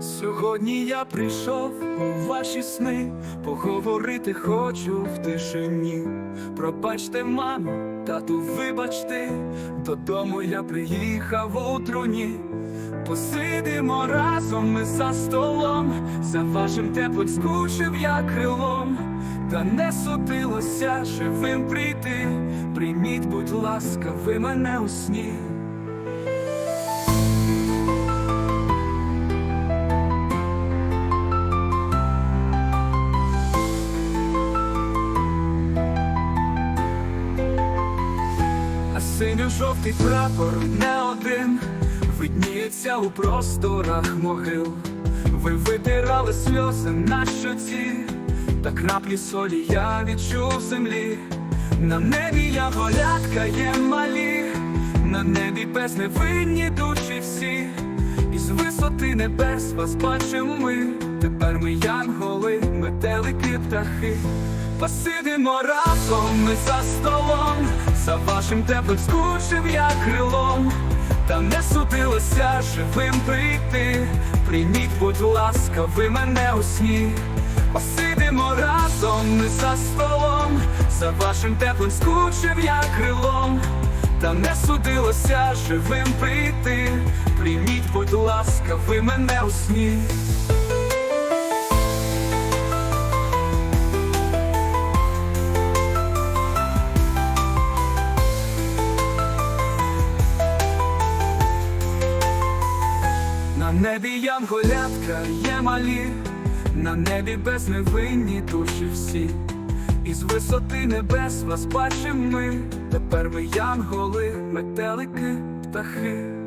Сьогодні я прийшов у ваші сни, поговорити хочу в тишині. Пробачте, мамо, тату, вибачте, додому я приїхав у труні. Посидимо разом ми за столом, за вашим теплим скучив я крилом, та не судилося живим прийти. Прийміть, будь ласка, ви мене у сні. Синьо-жовтий прапор не один видніється у просторах могил. Ви витирали сльози на щоці, та краплі солі я відчув землі. На небі я голятка є малі, на небі без невинні душі всі. Із висоти небес вас бачимо ми. Тепер ми янголи, метелики, птахи. Посидимо разом ми за столом, за вашим теплим скучив я крилом, та не судилося живим прийти. Прийміть, будь ласка, ви мене у сні. Посидимо разом ми за столом, за вашим теплим скучив я крилом, та не судилося живим прийти. Прийміть, будь ласка, ви мене у сні. Небі янголятка є малі, на небі безневинні душі всі. Із висоти небес вас бачимо ми, тепер ми янголи, метелики, птахи.